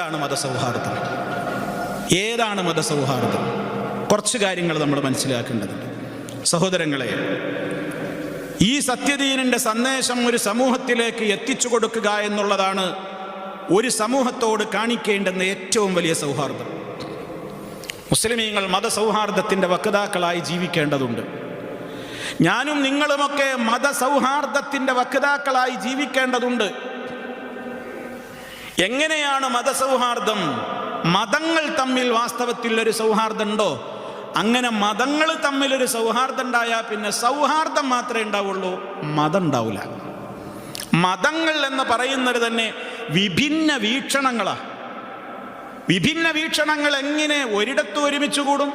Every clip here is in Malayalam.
ഏതാണ് മതസൗഹാർദ്ദം? ഏതാണ് മതസൗഹാർദ്ദം? കുറച്ച് കാര്യങ്ങൾ നമ്മൾ മനസ്സിലാക്കേണ്ടതുണ്ട്. സഹോദരങ്ങളെ ഈ സത്യദീനിന്റെ സന്ദേശം ഒരു സമൂഹത്തിലേക്ക് എത്തിച്ചു കൊടുക്കുക എന്നുള്ളതാണ് ഒരു സമൂഹത്തോട് കാണിക്കേണ്ടുന്ന ഏറ്റവും വലിയ സൗഹാർദ്ദം. മുസ്ലിമീങ്ങൾ മതസൗഹാർദ്ദത്തിന്റെ വക്താക്കളായി ജീവിക്കേണ്ടതുണ്ട്. ഞാനും നിങ്ങളുമൊക്കെ മതസൗഹാർദ്ദത്തിന്റെ വക്താക്കളായി ജീവിക്കേണ്ടതുണ്ട്. എങ്ങനെയാണ് മതസൗഹാർദ്ദം? മതങ്ങൾ തമ്മിൽ വാസ്തവത്തിൽ ഒരു സൗഹാർദ്ദം ഉണ്ടോ അങ്ങനെ മതങ്ങൾ തമ്മിൽ ഒരു സൗഹാർദ്ദം ഉണ്ടായാൽ പിന്നെ സൗഹാർദ്ദം മാത്രമേ ഉണ്ടാവുള്ളൂ മതം ഉണ്ടാവില്ല മതങ്ങൾ എന്ന് പറയുന്നത് തന്നെ വിഭിന്ന വീക്ഷണങ്ങളാണ് വിഭിന്ന വീക്ഷണങ്ങൾ എങ്ങനെ ഒരിടത്ത് ഒരുമിച്ച് കൂടും?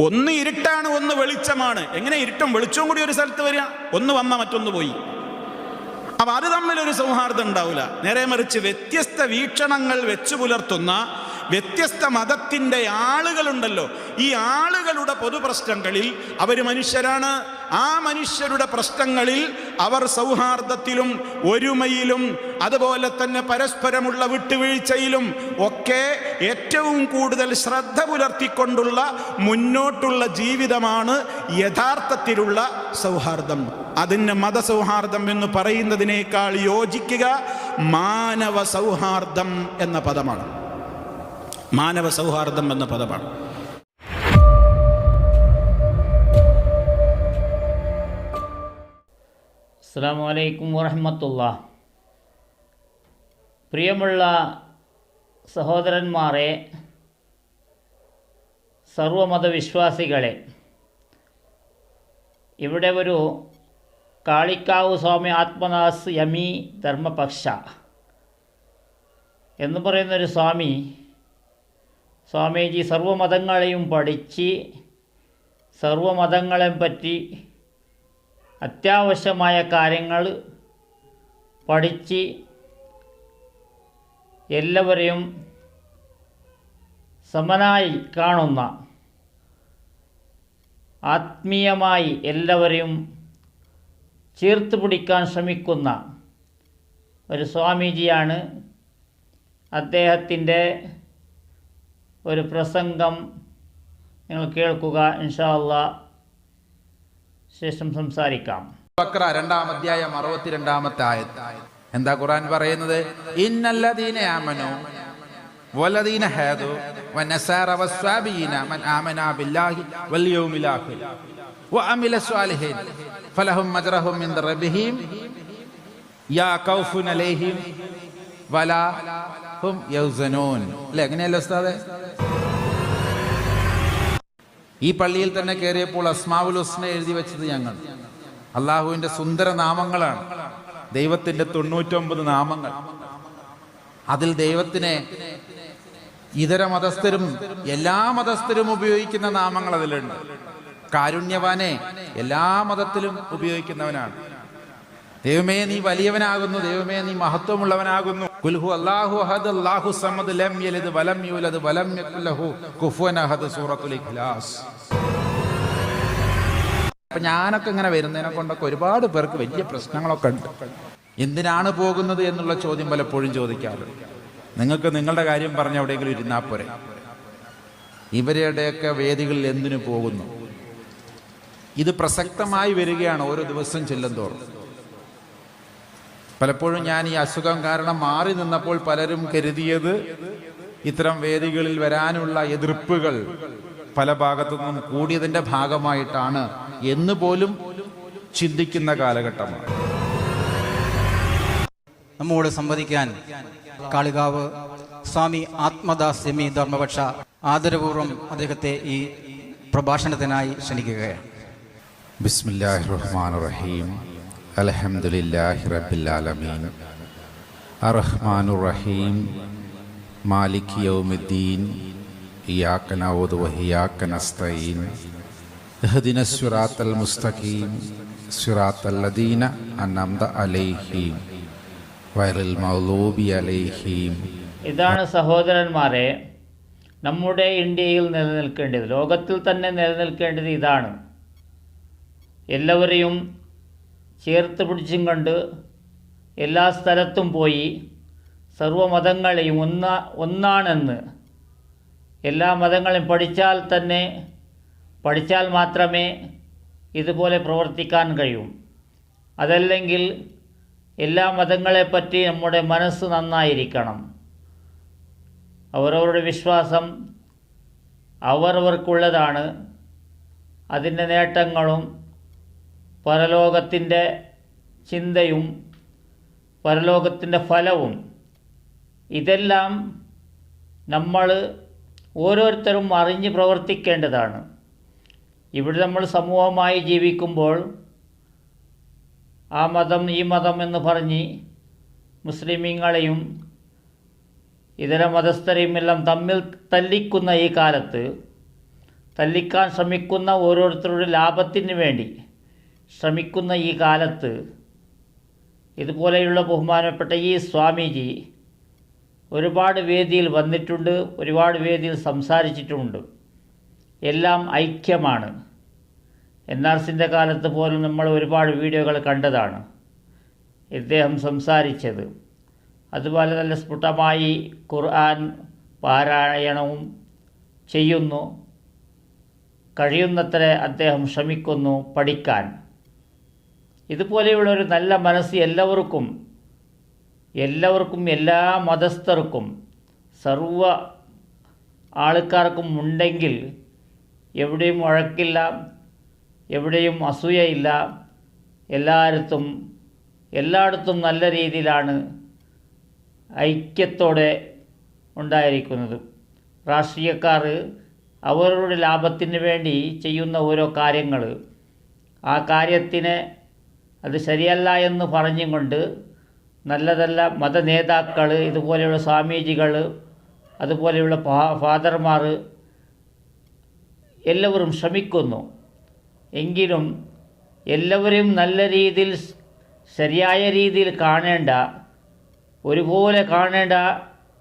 ഒന്ന് ഇരുട്ടാണ് ഒന്ന് വെളിച്ചമാണ്. എങ്ങനെ ഇരുട്ടും വെളിച്ചവും കൂടി ഒരു സ്ഥലത്ത് വരിക? ഒന്ന് വന്ന മറ്റൊന്ന് പോയി. അപ്പൊ അത് തമ്മിലൊരു സൗഹാർദ്ദം ഉണ്ടാവില്ല നേരെ മറിച്ച് വ്യത്യസ്ത വീക്ഷണങ്ങൾ വെച്ചു പുലർത്തുന്ന വ്യത്യസ്ത മതത്തിന്റെ ആളുകളുണ്ടല്ലോ. ഈ ആളുകളുടെ പൊതുപ്രശ്നങ്ങളിൽ അവർ മനുഷ്യരാണ്. ആ മനുഷ്യരുടെ പ്രശ്നങ്ങളിൽ അവർ സൗഹാർദ്ദത്തിലും ഒരുമയിലും അതുപോലെ തന്നെ പരസ്പരമുള്ള വിട്ടുവീഴ്ചയിലും ഒക്കെ ഏറ്റവും കൂടുതൽ ശ്രദ്ധ പുലർത്തിക്കൊണ്ടുള്ള മുന്നോട്ടുള്ള ജീവിതമാണ് യഥാർത്ഥത്തിലുള്ള സൗഹാർദ്ദം. അതിന് മതസൗഹാർദ്ദം എന്ന് പറയുന്നതിനേക്കാൾ യോജിക്കുക മാനവ സൗഹാർദ്ദം എന്ന പദമാണ്. മാനവ സൗഹാർദ്ദം എന്ന പദമാണ്. അസ്സാമലൈക്കും വറഹമത്തുള്ള പ്രിയമുള്ള സഹോദരന്മാരെ സർവമതവിശ്വാസികളെ ഇവിടെ ഒരു കാളിക്കാവ് സ്വാമി ആത്മദാസ് യമി ധർമ്മപക്ഷ എന്ന് പറയുന്നൊരു സ്വാമി സ്വാമീജി സർവമതങ്ങളെയും പഠിച്ച് സർവമതങ്ങളെ പറ്റി അത്യാവശ്യമായ കാര്യങ്ങൾ പഠിച്ച് എല്ലാവരെയും സമനായി കാണുന്ന ആത്മീയമായി എല്ലാവരെയും ചേർത്ത് പിടിക്കാൻ ശ്രമിക്കുന്ന ഒരു സ്വാമീജിയാണ് അദ്ദേഹത്തിന്റെ ഒരു പ്രസംഗം നിങ്ങൾ കേൾക്കുക ഇൻഷാ അള്ളാ ശേഷം സംസാരിക്കാം. ബക്ര രണ്ടാം അധ്യായം അറുപത്തിരണ്ടാമത്തെ ആയത്ത്. എന്താ ഖുറാൻ പറയുന്നത്? ഇന്നല്ലദീന ആമനു വല്ലദീന ഹാദു വനസാറ വസ്വാബീന മൻ ആമന ബില്ലാഹി വൽ യൗമിൽ ആഖിർ വഅമില സ്വാലിഹീൻ ഫലഹും മജ്റഹും മിൻ റബ്ബിഹിം യാ ഖൗഫുൻ യൗസനൂൻ. എങ്ങനെയല്ലോ ഉസ്താദേ? ഈ പള്ളിയിൽ തന്നെ കയറിയപ്പോൾ അസ്മാവുൽ ഹുസ്ന എഴുതി വെച്ചത് ഞങ്ങൾ. അള്ളാഹുവിന്റെ സുന്ദര നാമങ്ങളാണ്. ദൈവത്തിന്റെ തൊണ്ണൂറ്റൊമ്പത് നാമങ്ങൾ. അതിൽ ദൈവത്തിനെ ഇതര മതസ്ഥരും എല്ലാ മതസ്ഥരും ഉപയോഗിക്കുന്ന നാമങ്ങൾ അതിലുണ്ട്. കാരുണ്യവാനെ എല്ലാ മതത്തിലും ഉപയോഗിക്കുന്നവനാണ്. ദൈവമേ നീ വലിയവനാകുന്നു. ദൈവമേ നീ മഹത്വമുള്ളവനാകുന്നു. കുൽഹു അല്ലാഹു അഹദ് അല്ലാഹു സമദ് ലം യലിദ് വലം യൂലദ് വലം യകുല്ലഹു ലഹു കുഫുവൻ അഹദ് സൂറത്തുൽ ഇഖ്ലാസ്. അപ്പൊ ഞാനൊക്കെ ഇങ്ങനെ വരുന്നതിനെ കൊണ്ടൊക്കെ ഒരുപാട് പേർക്ക് വലിയ പ്രശ്നങ്ങളൊക്കെ ഉണ്ട്. എന്തിനാണ് പോകുന്നത് എന്നുള്ള ചോദ്യം പലപ്പോഴും ചോദിക്കാറുണ്ട് നിങ്ങൾക്ക് നിങ്ങളുടെ കാര്യം പറഞ്ഞ് എവിടെയെങ്കിലും ഇരുന്നാ പോരെ. ഇവരുടെയൊക്കെ വേദികളിൽ എന്തിനു പോകുന്നു? ഇത് പ്രസക്തമായി വരികയാണ് ഓരോ ദിവസം ചെല്ലുന്തോറും. പലപ്പോഴും ഞാൻ ഈ അസുഖം കാരണം മാറി നിന്നപ്പോൾ പലരും കരുതിയത് ഇത്തരം വേദികളിൽ വരാനുള്ള എതിർപ്പുകൾ പല ഭാഗത്തു നിന്നും കൂടിയതിന്റെ ഭാഗമായിട്ടാണ് എന്ന് പോലും ചിന്തിക്കുന്ന കാലഘട്ടമാണ്. നമ്മോട് സംവദിക്കാൻ കാളികാവ് സ്വാമി ആത്മദാസ് സെമി ധർമ്മപക്ഷ ആദരപൂർവം അദ്ദേഹത്തെ ഈ പ്രഭാഷണത്തിനായി ക്ഷണിക്കുകയാണ്. ബിസ്മില്ലാഹിർ റഹ്മാൻ റഹീം. അൽഹംദുലില്ലാഹി റബ്ബിൽ ആലമീൻ. അർറഹ്മാനുർ റഹീം മാലിക് യൗമിദ്ദീൻ. ഇയ്യാക നഅബുദു വഇയ്യാക നസ്തഈൻ. ഇഹ്ദിന സിറാത്തൽ മുസ്തഖീം. സിറാത്തൽ ലദീന അൻഅംത അലൈഹിം. വൈറൽ മഗ്ലൂബി അലൈഹിം. ഇതാണ് സഹോദരന്മാരെ നമ്മുടെ ഇന്ത്യയിൽ നിലനിൽക്കേണ്ടത്. ലോകത്തിൽ തന്നെ നിലനിൽക്കേണ്ടത് ഇതാണ്. എല്ലാവരെയും ചേർത്ത് പിടിച്ചും കണ്ട് എല്ലാ സ്ഥലത്തും പോയി സർവമതങ്ങളെയും ഒന്ന ഒന്നാണെന്ന്. എല്ലാ മതങ്ങളെയും പഠിച്ചാൽ തന്നെ പഠിച്ചാൽ മാത്രമേ ഇതുപോലെ പ്രവർത്തിക്കാൻ കഴിയും. അതല്ലെങ്കിൽ എല്ലാ മതങ്ങളെപ്പറ്റി നമ്മുടെ മനസ്സ് നന്നായിരിക്കണം. അവരവരുടെ വിശ്വാസം അവരവർക്കുള്ളതാണ്. അതിന്റെ നേട്ടങ്ങളും പരലോകത്തിന്റെ ചിന്തയും പരലോകത്തിന്റെ ഫലവും ഇതെല്ലാം നമ്മൾ ഓരോരുത്തരും അറിഞ്ഞ് പ്രവർത്തിക്കേണ്ടതാണ്. ഇവിടെ നമ്മൾ സമൂഹമായി ജീവിക്കുമ്പോൾ ആ മതം ഈ മതം എന്ന് പറഞ്ഞ് മുസ്ലിമീങ്ങളെയും ഇതര മതസ്ഥരെയും എല്ലാം തമ്മിൽ തല്ലിക്കുന്ന ഈ കാലത്ത് തല്ലിക്കാൻ ശ്രമിക്കുന്ന ഓരോരുത്തരുടെ ലാഭത്തിന് വേണ്ടി ശ്രമിക്കുന്ന ഈ കാലത്ത് ഇതുപോലെയുള്ള ബഹുമാനപ്പെട്ട ഈ സ്വാമിജി ഒരുപാട് വേദിയിൽ വന്നിട്ടുണ്ട് ഒരുപാട് വേദിയിൽ സംസാരിച്ചിട്ടുമുണ്ട്. എല്ലാം ഐക്യമാണ്. എൻ ആർ സിന്റെ കാലത്ത് പോലും നമ്മൾ ഒരുപാട് വീഡിയോകൾ കണ്ടതാണ്. ഇദ്ദേഹം സംസാരിച്ചത്. അതുപോലെ നല്ല സ്ഫുടമായി ഖുർആൻ പാരായണവും ചെയ്യുന്നു. കഴിയുന്നത്ര അദ്ദേഹം ശ്രമിക്കുന്നു പഠിക്കാൻ. ഇതുപോലെയുള്ള ഒരു നല്ല മനസ്സ് എല്ലാവർക്കും എല്ലാവർക്കും എല്ലാ മതസ്ഥർക്കും സർവ ആൾക്കാർക്കും ഉണ്ടെങ്കിൽ എവിടെയും വഴക്കില്ല എവിടെയും അസൂയയില്ല എല്ലായിടത്തും എല്ലായിടത്തും നല്ല രീതിയിലാണ് ഐക്യത്തോടെ ഉണ്ടായിരിക്കുന്നത്. രാഷ്ട്രീയക്കാർ അവരുടെ ലാഭത്തിന് വേണ്ടി ചെയ്യുന്ന ഓരോ കാര്യങ്ങൾ ആ കാര്യത്തിന് അത് ശരിയല്ല എന്ന് പറഞ്ഞും കൊണ്ട് നല്ലതല്ല മതനേതാക്കൾ ഇതുപോലെയുള്ള സ്വാമീജികൾ അതുപോലെയുള്ള ഫാദർമാർ എല്ലാവരും ശ്രമിക്കുന്നു. എങ്കിലും എല്ലാവരും നല്ല രീതിയിൽ ശരിയായ രീതിയിൽ കാണേണ്ട ഒരുപോലെ കാണേണ്ട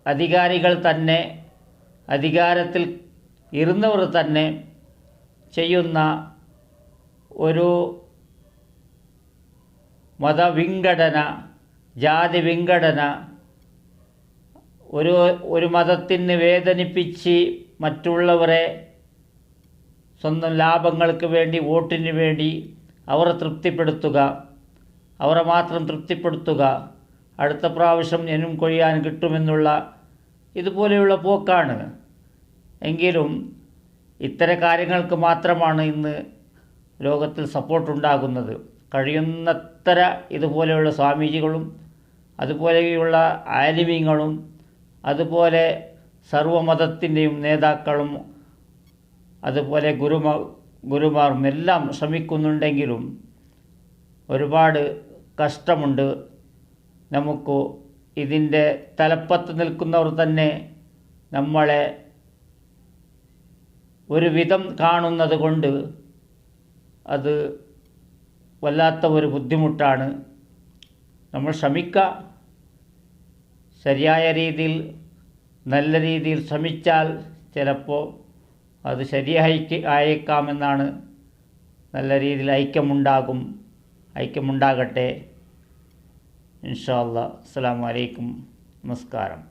അധികാരികൾ തന്നെ അധികാരത്തിൽ ഇരുന്നവർ തന്നെ ചെയ്യുന്ന ഒരു മതവിഘടന ജാതി വിഘടന ഒരു ഒരു മതത്തിന് വേദനിപ്പിച്ച് മറ്റുള്ളവരെ സ്വന്തം ലാഭങ്ങൾക്ക് വേണ്ടി വോട്ടിന് വേണ്ടി അവരെ തൃപ്തിപ്പെടുത്തുക അവരെ മാത്രം തൃപ്തിപ്പെടുത്തുക അടുത്ത പ്രാവശ്യം എന്നും കൊയ്യാൻ കിട്ടുമെന്നുള്ള ഇതുപോലെയുള്ള പോക്കാണ്. എങ്കിലും ഇത്തരം കാര്യങ്ങൾക്ക് മാത്രമാണ് ഇന്ന് ലോകത്തിൽ സപ്പോർട്ടുണ്ടാകുന്നത് കഴിയുന്നത്ര ഇതുപോലെയുള്ള സ്വാമീജികളും അതുപോലെയുള്ള ആലിമീങ്ങളും അതുപോലെ സർവമതത്തിന്റെയും നേതാക്കളും അതുപോലെ ഗുരുമ ഗുരുമാറും എല്ലാം ശ്രമിക്കുന്നുണ്ടെങ്കിലും ഒരുപാട് കഷ്ടമുണ്ട്. നമുക്ക് ഇതിന്റെ തലപ്പത്ത് നിൽക്കുന്നവർ തന്നെ നമ്മളെ ഒരു വിധം കാണുന്നത് കൊണ്ട് അത് വല്ലാത്ത ഒരു ബുദ്ധിമുട്ടാണ്. നമ്മൾ ശ്രമിക്കുക ശരിയായ രീതിയിൽ നല്ല രീതിയിൽ ശ്രമിച്ചാൽ ചിലപ്പോൾ അത് ശരിയായി അയക്കാമെന്നാണ് നല്ല രീതിയിൽ ഐക്യമുണ്ടാകും. ഐക്യമുണ്ടാകട്ടെ. ഇൻഷാല്ല അസ്സാം വലൈക്കും നമസ്കാരം.